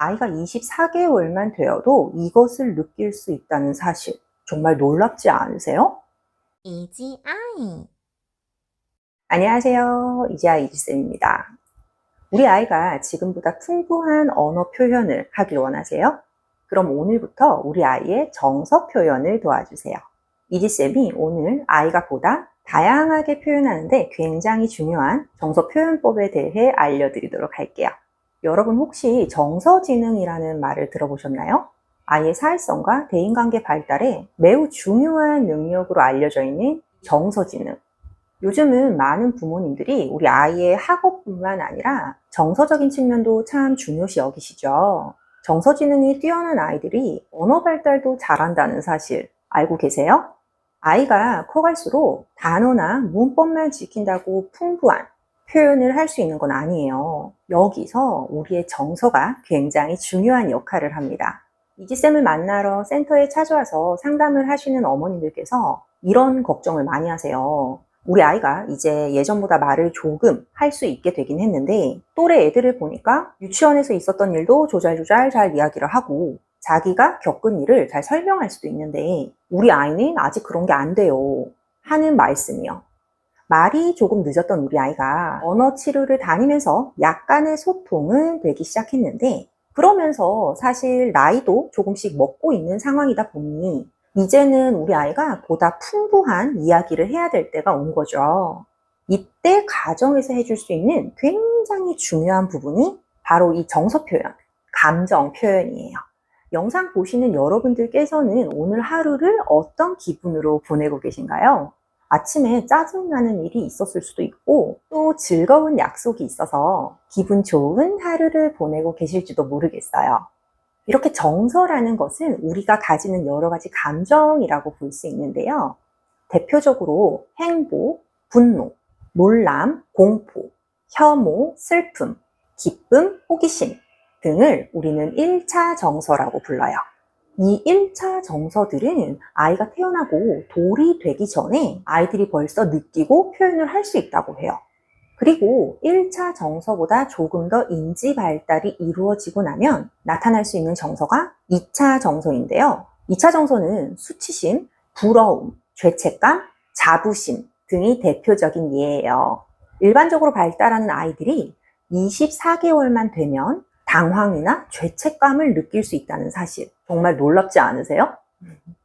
아이가 24개월만 되어도 이것을 느낄 수 있다는 사실 정말 놀랍지 않으세요? 이지 아이. 안녕하세요. 이지아 이지쌤입니다. 우리 아이가 지금보다 풍부한 언어 표현을 하길 원하세요? 그럼 오늘부터 우리 아이의 정서 표현을 도와주세요. 이지쌤이 오늘 아이가 보다 다양하게 표현하는데 굉장히 중요한 정서 표현법에 대해 알려드리도록 할게요. 여러분 혹시 정서지능이라는 말을 들어보셨나요? 아이의 사회성과 대인관계 발달에 매우 중요한 능력으로 알려져 있는 정서지능. 요즘은 많은 부모님들이 우리 아이의 학업뿐만 아니라 정서적인 측면도 참 중요시 여기시죠. 정서지능이 뛰어난 아이들이 언어 발달도 잘한다는 사실 알고 계세요? 아이가 커갈수록 단어나 문법만 지킨다고 풍부한 표현을 할 수 있는 건 아니에요. 여기서 우리의 정서가 굉장히 중요한 역할을 합니다. 이지쌤을 만나러 센터에 찾아와서 상담을 하시는 어머님들께서 이런 걱정을 많이 하세요. 우리 아이가 이제 예전보다 말을 조금 할 수 있게 되긴 했는데 또래 애들을 보니까 유치원에서 있었던 일도 조잘조잘 잘 이야기를 하고 자기가 겪은 일을 잘 설명할 수도 있는데 우리 아이는 아직 그런 게 안 돼요. 하는 말씀이요. 말이 조금 늦었던 우리 아이가 언어 치료를 다니면서 약간의 소통은 되기 시작했는데 그러면서 사실 나이도 조금씩 먹고 있는 상황이다 보니 이제는 우리 아이가 보다 풍부한 이야기를 해야 될 때가 온 거죠. 이때 가정에서 해줄 수 있는 굉장히 중요한 부분이 바로 이 정서 표현, 감정 표현이에요. 영상 보시는 여러분들께서는 오늘 하루를 어떤 기분으로 보내고 계신가요? 아침에 짜증나는 일이 있었을 수도 있고 또 즐거운 약속이 있어서 기분 좋은 하루를 보내고 계실지도 모르겠어요. 이렇게 정서라는 것은 우리가 가지는 여러 가지 감정이라고 볼 수 있는데요. 대표적으로 행복, 분노, 놀람, 공포, 혐오, 슬픔, 기쁨, 호기심 등을 우리는 1차 정서라고 불러요. 이 1차 정서들은 아이가 태어나고 돌이 되기 전에 아이들이 벌써 느끼고 표현을 할 수 있다고 해요. 그리고 1차 정서보다 조금 더 인지 발달이 이루어지고 나면 나타날 수 있는 정서가 2차 정서인데요. 2차 정서는 수치심, 부러움, 죄책감, 자부심 등이 대표적인 예예요. 일반적으로 발달하는 아이들이 24개월만 되면 당황이나 죄책감을 느낄 수 있다는 사실 정말 놀랍지 않으세요?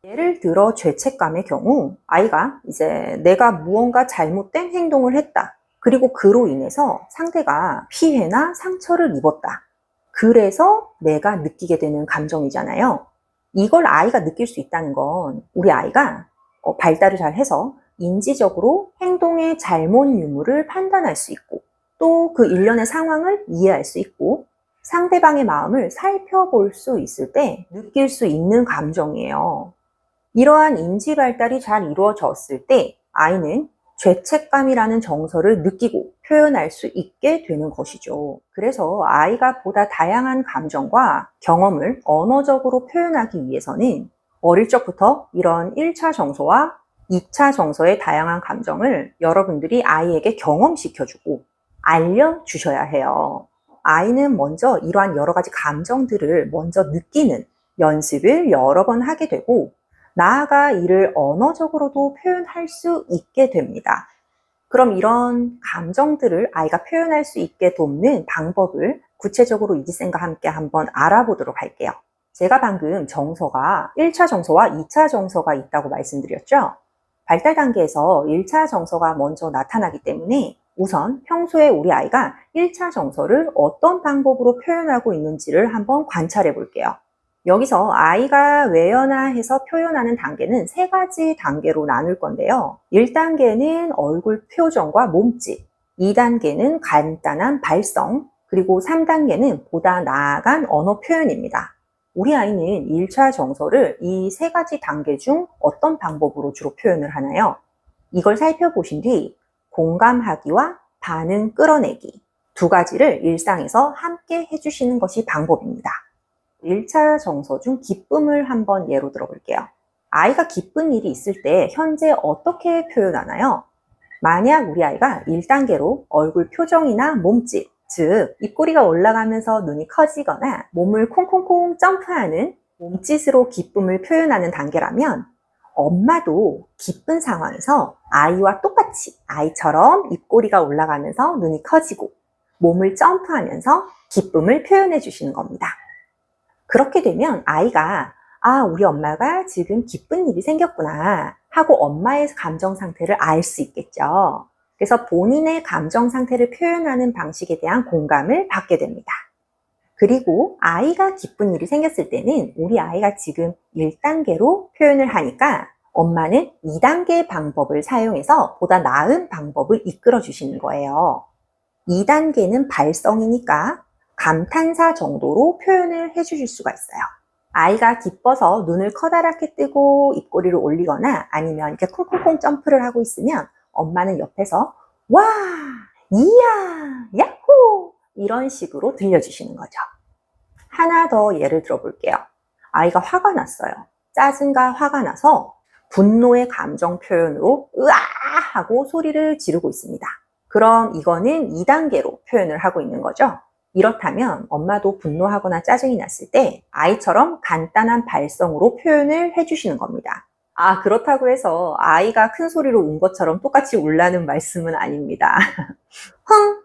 예를 들어 죄책감의 경우 아이가 이제 내가 무언가 잘못된 행동을 했다. 그리고 그로 인해서 상대가 피해나 상처를 입었다. 그래서 내가 느끼게 되는 감정이잖아요. 이걸 아이가 느낄 수 있다는 건 우리 아이가 어, 발달을 잘 해서 인지적으로 행동의 잘못 유무를 판단할 수 있고 또 그 일련의 상황을 이해할 수 있고 상대방의 마음을 살펴볼 수 있을 때 느낄 수 있는 감정이에요. 이러한 인지 발달이 잘 이루어졌을 때 아이는 죄책감이라는 정서를 느끼고 표현할 수 있게 되는 것이죠. 그래서 아이가 보다 다양한 감정과 경험을 언어적으로 표현하기 위해서는 어릴 적부터 이런 1차 정서와 2차 정서의 다양한 감정을 여러분들이 아이에게 경험시켜주고 알려주셔야 해요. 아이는 먼저 이러한 여러 가지 감정들을 먼저 느끼는 연습을 여러 번 하게 되고 나아가 이를 언어적으로도 표현할 수 있게 됩니다. 그럼 이런 감정들을 아이가 표현할 수 있게 돕는 방법을 구체적으로 이지쌤과 함께 한번 알아보도록 할게요. 제가 방금 정서가 1차 정서와 2차 정서가 있다고 말씀드렸죠? 발달 단계에서 1차 정서가 먼저 나타나기 때문에 우선 평소에 우리 아이가 1차 정서를 어떤 방법으로 표현하고 있는지를 한번 관찰해 볼게요. 여기서 아이가 외연화해서 표현하는 단계는 세 가지 단계로 나눌 건데요. 1단계는 얼굴 표정과 몸짓, 2단계는 간단한 발성, 그리고 3단계는 보다 나아간 언어 표현입니다. 우리 아이는 1차 정서를 이 세 가지 단계 중 어떤 방법으로 주로 표현을 하나요? 이걸 살펴보신 뒤 공감하기와 반응 끌어내기 두 가지를 일상에서 함께 해주시는 것이 방법입니다. 1차 정서 중 기쁨을 한번 예로 들어볼게요. 아이가 기쁜 일이 있을 때 현재 어떻게 표현하나요? 만약 우리 아이가 1단계로 얼굴 표정이나 몸짓, 즉, 입꼬리가 올라가면서 눈이 커지거나 몸을 콩콩콩 점프하는 몸짓으로 기쁨을 표현하는 단계라면 엄마도 기쁜 상황에서 아이와 똑같이 아이처럼 입꼬리가 올라가면서 눈이 커지고 몸을 점프하면서 기쁨을 표현해 주시는 겁니다. 그렇게 되면 아이가 아, 우리 엄마가 지금 기쁜 일이 생겼구나 하고 엄마의 감정 상태를 알 수 있겠죠. 그래서 본인의 감정 상태를 표현하는 방식에 대한 공감을 받게 됩니다. 그리고 아이가 기쁜 일이 생겼을 때는 우리 아이가 지금 1단계로 표현을 하니까 엄마는 2단계 방법을 사용해서 보다 나은 방법을 이끌어 주시는 거예요. 2단계는 발성이니까 감탄사 정도로 표현을 해 주실 수가 있어요. 아이가 기뻐서 눈을 커다랗게 뜨고 입꼬리를 올리거나 아니면 이렇게 콩콩콩 점프를 하고 있으면 엄마는 옆에서 와, 이야, 야호! 이런 식으로 들려주시는 거죠. 하나 더 예를 들어 볼게요. 아이가 화가 났어요. 짜증과 화가 나서 분노의 감정 표현으로 으아! 하고 소리를 지르고 있습니다. 그럼 이거는 2단계로 표현을 하고 있는 거죠. 이렇다면 엄마도 분노하거나 짜증이 났을 때 아이처럼 간단한 발성으로 표현을 해주시는 겁니다. 아, 그렇다고 해서 아이가 큰 소리로 운 것처럼 똑같이 울라는 말씀은 아닙니다. 흥,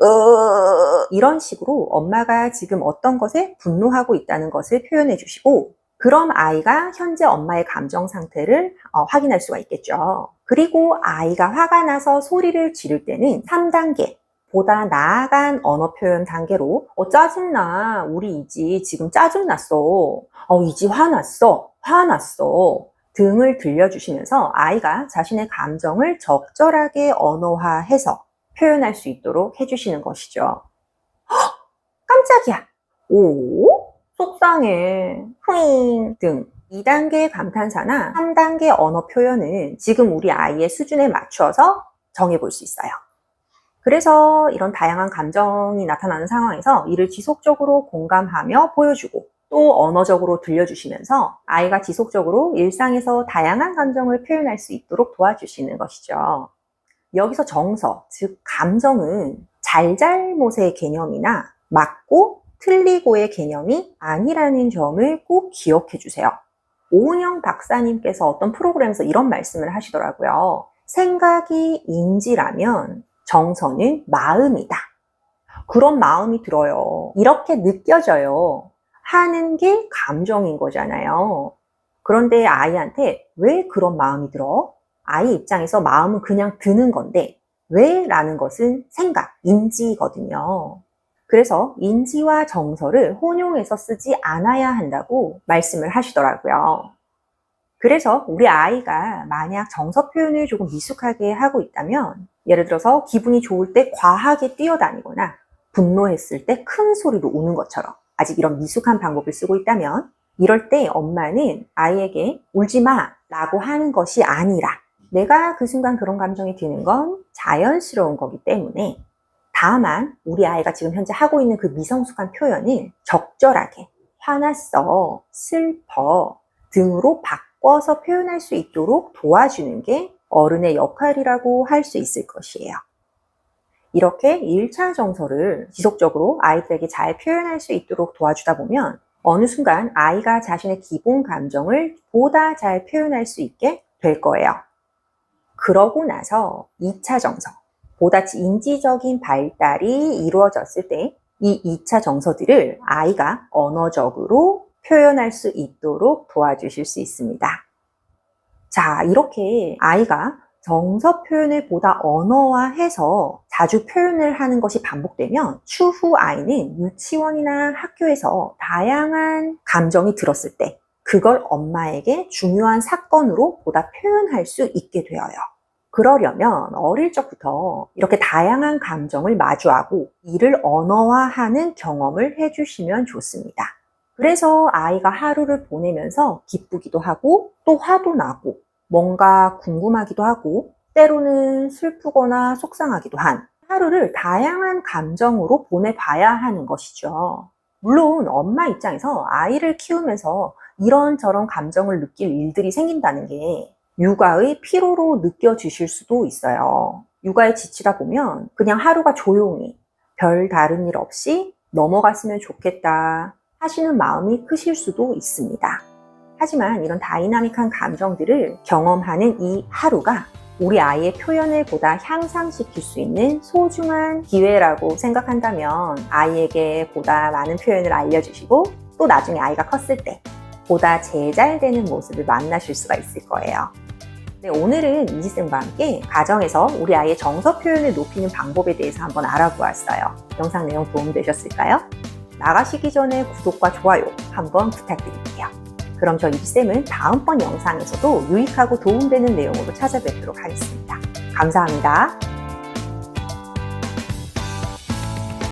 으, 이런 식으로 엄마가 지금 어떤 것에 분노하고 있다는 것을 표현해 주시고, 그럼 아이가 현재 엄마의 감정 상태를 어, 확인할 수가 있겠죠. 그리고 아이가 화가 나서 소리를 지를 때는 3단계, 보다 나아간 언어 표현 단계로 어 짜증나. 우리 이지 지금 짜증났어. 어 이지 화났어. 화났어. 등을 들려주시면서 아이가 자신의 감정을 적절하게 언어화해서 표현할 수 있도록 해주시는 것이죠. 헉, 깜짝이야. 오, 속상해. 후잉 등 2단계 감탄사나 3단계 언어 표현은 지금 우리 아이의 수준에 맞추어서 정해볼 수 있어요. 그래서 이런 다양한 감정이 나타나는 상황에서 이를 지속적으로 공감하며 보여주고 또 언어적으로 들려주시면서 아이가 지속적으로 일상에서 다양한 감정을 표현할 수 있도록 도와주시는 것이죠. 여기서 정서, 즉 감정은 잘잘못의 개념이나 맞고 틀리고의 개념이 아니라는 점을 꼭 기억해 주세요. 오은영 박사님께서 어떤 프로그램에서 이런 말씀을 하시더라고요. 생각이 인지라면 정서는 마음이다. 그런 마음이 들어요. 이렇게 느껴져요. 하는 게 감정인 거잖아요. 그런데 아이한테 왜 그런 마음이 들어? 아이 입장에서 마음은 그냥 드는 건데 왜? 라는 것은 생각, 인지거든요. 그래서 인지와 정서를 혼용해서 쓰지 않아야 한다고 말씀을 하시더라고요. 그래서 우리 아이가 만약 정서 표현을 조금 미숙하게 하고 있다면 예를 들어서 기분이 좋을 때 과하게 뛰어다니거나 분노했을 때 큰 소리로 우는 것처럼 아직 이런 미숙한 방법을 쓰고 있다면 이럴 때 엄마는 아이에게 울지 마 라고 하는 것이 아니라 내가 그 순간 그런 감정이 드는 건 자연스러운 거기 때문에 다만 우리 아이가 지금 현재 하고 있는 그 미성숙한 표현을 적절하게 화났어, 슬퍼 등으로 바꿔서 표현할 수 있도록 도와주는 게 어른의 역할이라고 할 수 있을 것이에요. 이렇게 1차 정서를 지속적으로 아이들에게 잘 표현할 수 있도록 도와주다 보면 어느 순간 아이가 자신의 기본 감정을 보다 잘 표현할 수 있게 될 거예요. 그러고 나서 2차 정서, 보다 인지적인 발달이 이루어졌을 때 이 2차 정서들을 아이가 언어적으로 표현할 수 있도록 도와주실 수 있습니다. 자, 이렇게 아이가 정서 표현을 보다 언어화해서 자주 표현을 하는 것이 반복되면 추후 아이는 유치원이나 학교에서 다양한 감정이 들었을 때 그걸 엄마에게 중요한 사건으로 보다 표현할 수 있게 되어요. 그러려면 어릴 적부터 이렇게 다양한 감정을 마주하고 이를 언어화하는 경험을 해주시면 좋습니다. 그래서 아이가 하루를 보내면서 기쁘기도 하고 또 화도 나고 뭔가 궁금하기도 하고 때로는 슬프거나 속상하기도 한 하루를 다양한 감정으로 보내봐야 하는 것이죠. 물론 엄마 입장에서 아이를 키우면서 이런저런 감정을 느낄 일들이 생긴다는 게 육아의 피로로 느껴지실 수도 있어요. 육아에 지치다 보면 그냥 하루가 조용히 별 다른 일 없이 넘어갔으면 좋겠다 하시는 마음이 크실 수도 있습니다. 하지만 이런 다이나믹한 감정들을 경험하는 이 하루가 우리 아이의 표현을 보다 향상시킬 수 있는 소중한 기회라고 생각한다면 아이에게 보다 많은 표현을 알려주시고 또 나중에 아이가 컸을 때 보다 제잘되는 모습을 만나실 수가 있을 거예요. 네, 오늘은 이지쌤과 함께 가정에서 우리 아이의 정서 표현을 높이는 방법에 대해서 한번 알아보았어요. 영상 내용 도움되셨을까요? 나가시기 전에 구독과 좋아요 한번 부탁드릴게요. 그럼 저 이지쌤은 다음번 영상에서도 유익하고 도움되는 내용으로 찾아뵙도록 하겠습니다. 감사합니다.